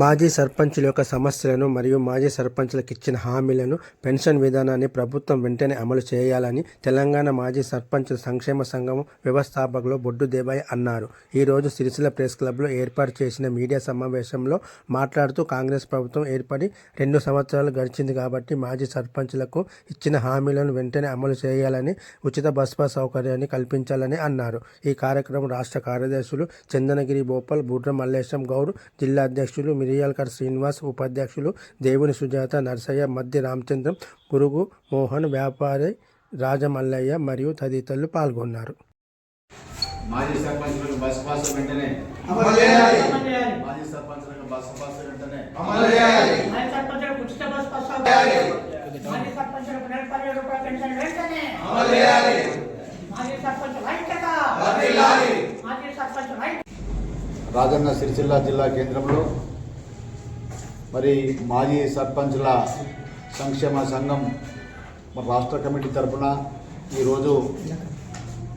మాజీ సర్పంచుల యొక్క సమస్యలను మరియు మాజీ సర్పంచులకు ఇచ్చిన హామీలను పెన్షన్ విధానాన్ని ప్రభుత్వం వెంటనే అమలు చేయాలని తెలంగాణ మాజీ సర్పంచుల సంక్షేమ సంఘం వ్యవస్థాపకులు బొడ్డు దేబాయ్ అన్నారు. ఈరోజు సిరిసిల్ల ప్రెస్ క్లబ్లో ఏర్పాటు చేసిన మీడియా సమావేశంలో మాట్లాడుతూ కాంగ్రెస్ ప్రభుత్వం ఏర్పడి రెండు సంవత్సరాలు గడిచింది కాబట్టి మాజీ సర్పంచులకు ఇచ్చిన హామీలను వెంటనే అమలు చేయాలని ఉచిత బస్ పాస్ సౌకర్యాన్ని కల్పించాలని అన్నారు. ఈ కార్యక్రమం రాష్ట్ర కార్యదర్శులు చందనగిరి భోపాల్ బుడ్ర మల్లేశం గౌడ్ జిల్లా అధ్యక్షులు మిరియాల్కర్ శ్రీనివాస్ ఉపాధ్యక్షులు దేవుని సుజాత నర్సయ్య మధ్య రామచంద్రం గురుగు మోహన్ వ్యాపారి రాజమల్లయ్య మరియు తదితరులు పాల్గొన్నారు. మాజీ సర్పంచులకు బస్ పాస్ వెంటనే. అమలు చేయాలి. మాజీ సర్పంచులకు బస్ పాస్ వెంటనే. అమలు చేయాలి. మాజీ సర్పంచులకు ఉచిత బస్ పాస్ చేయాలి. మాజీ సర్పంచులకు నెల పదివేల రూపాయల పెన్షన్ వెంటనే. అమలు చేయాలి. మాజీ సర్పంచుల ఐక్యత. వర్ధిల్లాలి. మాజీ సర్పంచుల ఐక్యత రాజన్న సిరిసిల్ల జిల్లా కేంద్రంలో మరి మాజీ సర్పంచుల సంక్షేమ సంఘం మన రాష్ట్ర కమిటీ తరఫున ఈరోజు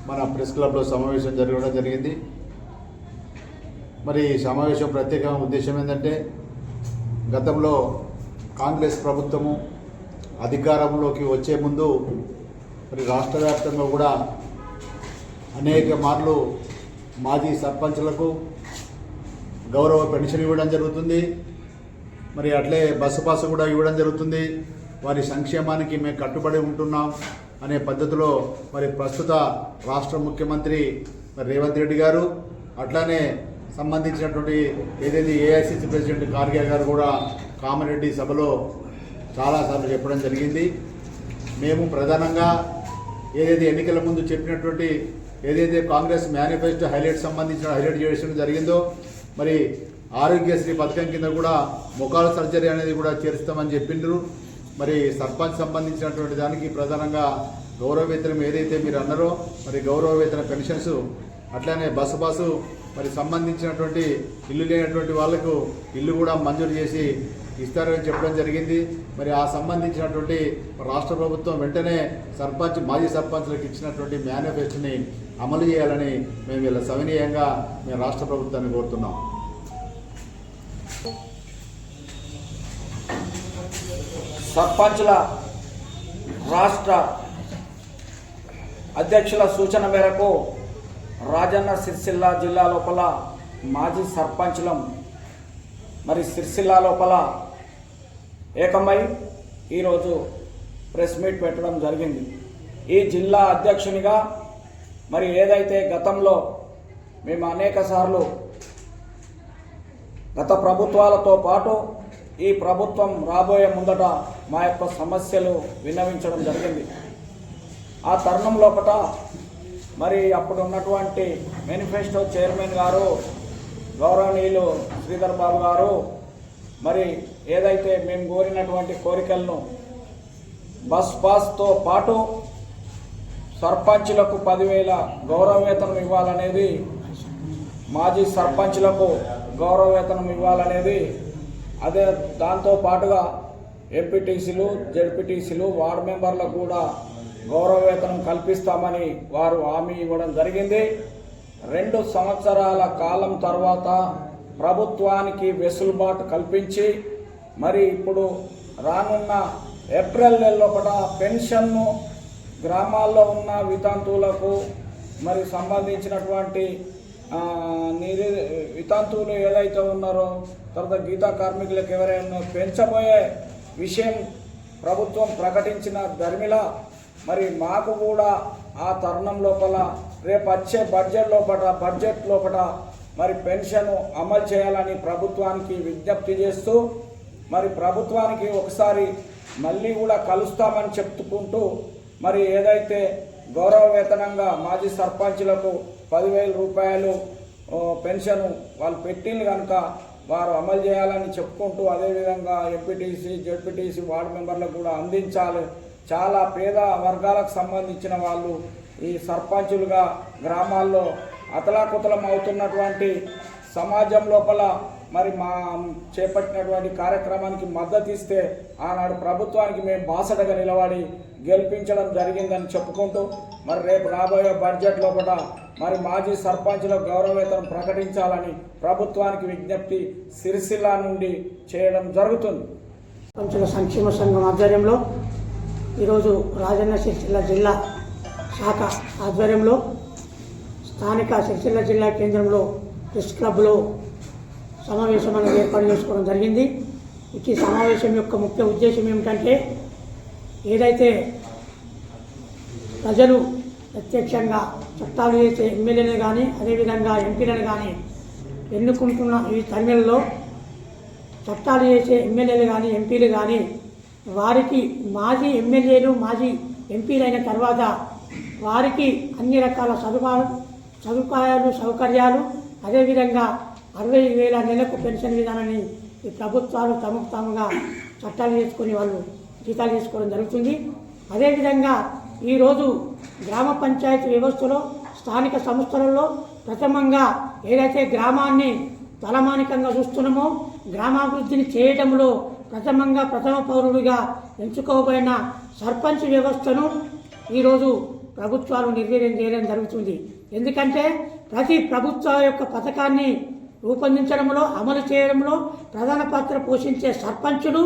మన ప్రెస్ క్లబ్లో సమావేశం జరగడం జరిగింది. మరి ఈ సమావేశం ప్రత్యేకమైన ఉద్దేశం ఏంటంటే గతంలో కాంగ్రెస్ ప్రభుత్వము అధికారంలోకి వచ్చే ముందు మరి రాష్ట్ర వ్యాప్తంగా కూడా అనేక మార్లు మాజీ సర్పంచులకు గౌరవ పెన్షన్ ఇవ్వడం జరుగుతుంది. మరి అట్లే బస్సు పాస్ కూడా ఇవ్వడం జరుగుతుంది. వారి సంక్షేమానికి మేము కట్టుబడి ఉంటున్నాం అనే పద్ధతిలో మరి ప్రస్తుత రాష్ట్ర ముఖ్యమంత్రి రేవంత్ రెడ్డి గారు అట్లానే సంబంధించినటువంటి ఏదైతే ఏఐసిసి ప్రెసిడెంట్ కార్గే గారు కూడా కామారెడ్డి సభలో చాలాసార్లు చెప్పడం జరిగింది. మేము ప్రధానంగా ఏదైతే ఎన్నికల ముందు చెప్పినటువంటి ఏదైతే కాంగ్రెస్ మేనిఫెస్టో హైలైట్ సంబంధించిన హైలైట్ చేయడం జరిగిందో మరి ఆరోగ్యశ్రీ పథకం కింద కూడా ముఖాల సర్జరీ అనేది కూడా చేరుస్తామని చెప్పిండ్రు. మరి సర్పంచ్ సంబంధించినటువంటి దానికి ప్రధానంగా గౌరవ వేతనం ఏదైతే మీరు అన్నారో మరి గౌరవ వేతన పెన్షన్స్ అట్లానే బస్సు బస్సు మరి సంబంధించినటువంటి ఇల్లు లేనటువంటి వాళ్ళకు ఇల్లు కూడా మంజూరు చేసి ఇస్తారని చెప్పడం జరిగింది. మరి ఆ సంబంధించినటువంటి రాష్ట్ర ప్రభుత్వం వెంటనే సర్పంచ్ మాజీ సర్పంచ్లకు ఇచ్చినటువంటి మేనిఫెస్టోని అమలు చేయాలని మేము ఇలా సవినీయంగా మేము రాష్ట్ర ప్రభుత్వాన్ని కోరుతున్నాం. సర్పంచుల రాష్ట్ర అధ్యక్షుల సూచన మేరకు రాజన్న సిరిసిల్ల జిల్లా లోపల మాజీ సర్పంచులం మరి సిరిసిల్ల లోపల ఏకమై ఈరోజు ప్రెస్ మీట్ పెట్టడం జరిగింది. ఈ జిల్లా అధ్యక్షునిగా మరి ఏదైతే గతంలో మేము అనేక సార్లు గత ప్రభుత్వాలతో పాటు ఈ ప్రభుత్వం రాబోయే ముందట మా యొక్క సమస్యలు విన్నవించడం జరిగింది. ఆ తరుణం లోపల మరి అప్పుడు ఉన్నటువంటి మేనిఫెస్టో చైర్మన్ గారు గౌరవనీయులు శ్రీధర్ బాబు గారు మరి ఏదైతే మేము కోరినటువంటి కోరికలను బస్ పాస్తో పాటు సర్పంచులకు పదివేల గౌరవ వేతనం ఇవ్వాలనేది మాజీ సర్పంచ్లకు గౌరవ వేతనం ఇవ్వాలనేది అదే దాంతో పాటుగా ఎంపీటీసీలు జడ్పీటీసీలు వార్డు మెంబర్లకు కూడా గౌరవ వేతనం కల్పిస్తామని వారు హామీ ఇవ్వడం జరిగింది. రెండు సంవత్సరాల కాలం తర్వాత ప్రభుత్వానికి వెసులుబాటు కల్పించి మరి ఇప్పుడు రానున్న ఏప్రిల్ నెలలోపట పెన్షన్ను గ్రామాల్లో ఉన్న వితంతువులకు మరి సంబంధించినటువంటి నిరు వితంతువులు ఏదైతే ఉన్నారో తర్వాత గీతా కార్మికులకు ఎవరైనా పెంచబోయే విషయం ప్రభుత్వం ప్రకటించిన ధర్మిల మరి మాకు కూడా ఆ తరుణం లోపల రేపు వచ్చే బడ్జెట్ లోపల బడ్జెట్ లోపల మరి పెన్షన్ అమలు చేయాలని ప్రభుత్వానికి విజ్ఞప్తి చేస్తూ మరి ప్రభుత్వానికి ఒకసారి మళ్ళీ కూడా కలుస్తామని చెప్పుకుంటూ మరి ఏదైతే గౌరవ వేతనంగా మాజీ సర్పంచ్లకు పదివేల రూపాయలు పెన్షన్ వాళ్ళు పెట్టింది కనుక వారు అమలు చేయాలని చెప్పుకుంటూ అదేవిధంగా ఎంపీటీసీ జడ్పీటీసీ వార్డు మెంబర్లకు కూడా అందించాలి. చాలా పేద వర్గాలకు సంబంధించిన వాళ్ళు ఈ సర్పంచులుగా గ్రామాల్లో అతలాకుతలం అవుతున్నటువంటి సమాజం లోపల మరి మా చేపట్టినటువంటి కార్యక్రమానికి మద్దతు ఇస్తే ఆనాడు ప్రభుత్వానికి మేము బాసటగా నిలబడి గెలిపించడం జరిగిందని చెప్పుకుంటూ మరి రేపు రాబోయే బడ్జెట్ లోపల మరి మాజీ సర్పంచ్ల గౌరవేతరం ప్రకటించాలని ప్రభుత్వానికి విజ్ఞప్తి సిరిసిల్ల నుండి చేయడం జరుగుతుంది. సర్పంచుల సంక్షేమ సంఘం ఆధ్వర్యంలో ఈరోజు రాజన్న సిరిసిల్ల జిల్లా శాఖ ఆధ్వర్యంలో స్థానిక సిరిసిల్ల జిల్లా కేంద్రంలో ప్రెస్ క్లబ్లో సమావేశం అనేది ఏర్పాటు చేసుకోవడం జరిగింది. ఈ సమావేశం యొక్క ముఖ్య ఉద్దేశం ఏమిటంటే ఏదైతే ప్రజలు ప్రత్యక్షంగా చట్టాలు చేసే ఎమ్మెల్యేలు కానీ అదేవిధంగా ఎంపీలను కానీ ఎన్నుకుంటున్న ఈ తమిళలో చట్టాలు చేసే ఎమ్మెల్యేలు కానీ ఎంపీలు కానీ వారికి మాజీ ఎమ్మెల్యేలు మాజీ ఎంపీలైన తర్వాత వారికి అన్ని రకాల సదుపాయాలు సదుపాయాలు సౌకర్యాలు అదేవిధంగా అరవై వేల నెలకు పెన్షన్ విధానాన్ని ఈ ప్రభుత్వాలు తమకు తాముగా చట్టాలు చేసుకుని వాళ్ళు జీతాలు తీసుకోవడం జరుగుతుంది. అదేవిధంగా ఈరోజు గ్రామ పంచాయతీ వ్యవస్థలో స్థానిక సంస్థలలో ప్రథమంగా ఏదైతే గ్రామాన్ని తలమానికంగా చూస్తున్నామో గ్రామాభివృద్ధిని చేయడంలో ప్రథమంగా ప్రథమ పౌరుడిగా ఎంచుకోబడిన సర్పంచ్ వ్యవస్థను ఈరోజు ప్రభుత్వాలు నిర్వీర్యం చేయడం జరుగుతుంది. ఎందుకంటే ప్రతి ప్రభుత్వ యొక్క పథకాన్ని రూపొందించడంలో అమలు చేయడంలో ప్రధాన పాత్ర పోషించే సర్పంచులు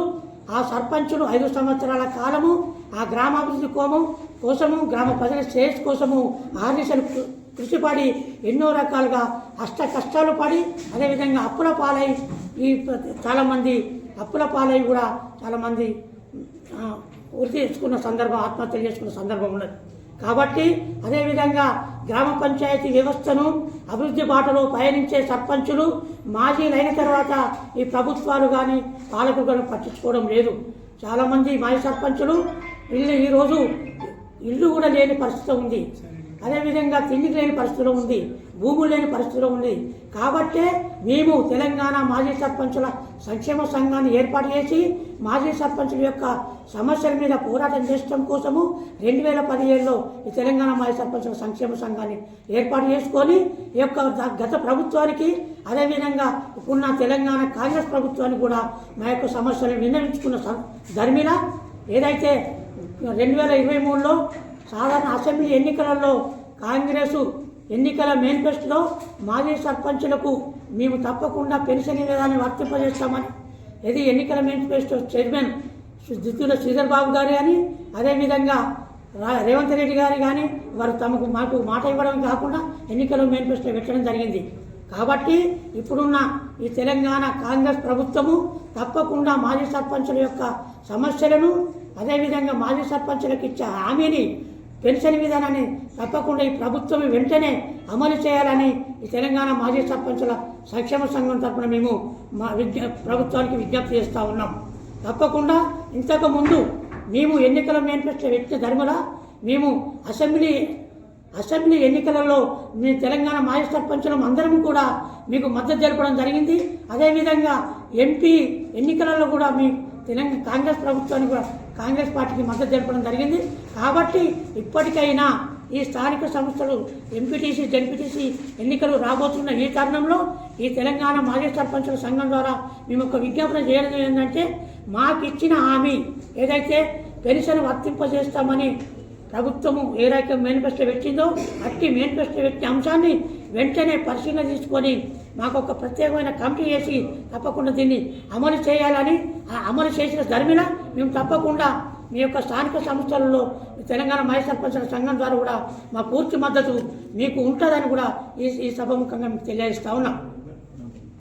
ఆ సర్పంచులు ఐదు సంవత్సరాల కాలము ఆ గ్రామాభివృద్ధి కోమం కోసము గ్రామ ప్రజల శ్రేయస్సు కోసము ఆర్నిసలు కృషిపడి ఎన్నో రకాలుగా అష్ట కష్టాలు పడి అదేవిధంగా అప్పుల పాలై ఈ చాలామంది అప్పుల పాలై కూడా చాలామంది వృద్ధి వృత్తి చేసుకున్న సందర్భం ఆత్మహత్యలు చేసుకున్న సందర్భం ఉన్నది. కాబట్టి అదేవిధంగా గ్రామ పంచాయతీ వ్యవస్థను అభివృద్ధి బాటలో పయనించే సర్పంచులు మాజీలైన తర్వాత ఈ ప్రభుత్వాలు కానీ పాలకులు కానీ పట్టించుకోవడం లేదు. చాలామంది మాజీ సర్పంచులు ఇల్లు ఈరోజు ఇల్లు కూడా లేని పరిస్థితి ఉంది. అదేవిధంగా తిండికి లేని పరిస్థితిలో ఉంది. భూములు లేని పరిస్థితిలో ఉంది. కాబట్టే మేము తెలంగాణ మాజీ సర్పంచుల సంక్షేమ సంఘాన్ని ఏర్పాటు చేసి మాజీ సర్పంచుల యొక్క సమస్యల మీద పోరాటం చేయడం కోసము రెండు వేల పదిహేడులో ఈ తెలంగాణ మాజీ సర్పంచుల సంక్షేమ సంఘాన్ని ఏర్పాటు చేసుకొని ఈ యొక్క గత ప్రభుత్వానికి అదేవిధంగా ఇప్పుడున్న తెలంగాణ కాంగ్రెస్ ప్రభుత్వానికి కూడా మా యొక్క సమస్యలను విన్నవించుకున్న ధర్మిన ఏదైతే రెండు వేల ఇరవై మూడులో సాధారణ అసెంబ్లీ ఎన్నికలలో కాంగ్రెసు ఎన్నికల మేనిఫెస్టోలో మాజీ సర్పంచులకు మేము తప్పకుండా పెన్షన్ విధానాన్ని వర్తింపజేస్తామని. ఇది ఎన్నికల మేనిఫెస్టో చైర్మన్ దిత్తుల శ్రీధర్ బాబు గారు కానీ అదేవిధంగా రా- రేవంత్ రెడ్డి గారు కానీ వారు తమకు మాకు మాట ఇవ్వడం కాకుండా ఎన్నికల మేనిఫెస్టో పెట్టడం జరిగింది. కాబట్టి ఇప్పుడున్న ఈ తెలంగాణ కాంగ్రెస్ ప్రభుత్వము తప్పకుండా మాజీ సర్పంచుల యొక్క సమస్యలను అదేవిధంగా మాజీ సర్పంచులకు ఇచ్చే హామీని పెన్షన్ విధానాన్ని తప్పకుండా ఈ ప్రభుత్వం వెంటనే అమలు చేయాలని ఈ తెలంగాణ మాజీ సర్పంచుల సంక్షేమ సంఘం తరఫున మేము మా విజ్ఞ ప్రభుత్వానికి విజ్ఞప్తి చేస్తూ ఉన్నాం. తప్పకుండా ఇంతకు ముందు మేము ఎన్నికల మేనిఫెస్టో వ్యక్తి ధర్మల మేము అసెంబ్లీ అసెంబ్లీ ఎన్నికలలో మీ తెలంగాణ మాజీ సర్పంచులం అందరం కూడా మీకు మద్దతు తెలపడం జరిగింది. అదేవిధంగా ఎంపీ ఎన్నికలలో కూడా మీ తెలంగాణ కాంగ్రెస్ ప్రభుత్వానికి కూడా కాంగ్రెస్ పార్టీకి మద్దతు తెలపడం జరిగింది. కాబట్టి ఇప్పటికైనా ఈ స్థానిక సంస్థలు ఎంపీటీసీ జెడ్పీటీసీ ఎన్నికలు రాబోతున్న ఈ తరుణంలో ఈ తెలంగాణ మాజీ సర్పంచుల సంఘం ద్వారా మేము ఒక విజ్ఞాపన చేయడం ఏంటంటే మాకు ఇచ్చిన హామీ ఏదైతే పెన్షన్ వర్తింపజేస్తామని ప్రభుత్వము ఏ రకం మేనిఫెస్టో పెట్టిందో అట్టి మేనిఫెస్టో పెట్టిన అంశాన్ని వెంటనే పరిశీలన తీసుకొని మాకు ఒక ప్రత్యేకమైన కమిటీ చేసి తప్పకుండా దీన్ని అమలు చేయాలని ఆ అమలు చేసిన ధర్మిన మేము తప్పకుండా మీ యొక్క స్థానిక సంస్థలలో తెలంగాణ మహిళా సర్పంచుల సంఘం ద్వారా కూడా మా పూర్తి మద్దతు మీకు ఉంటుందని కూడా ఈ ఈ సభముఖంగా మీకు తెలియజేస్తా ఉన్నాం.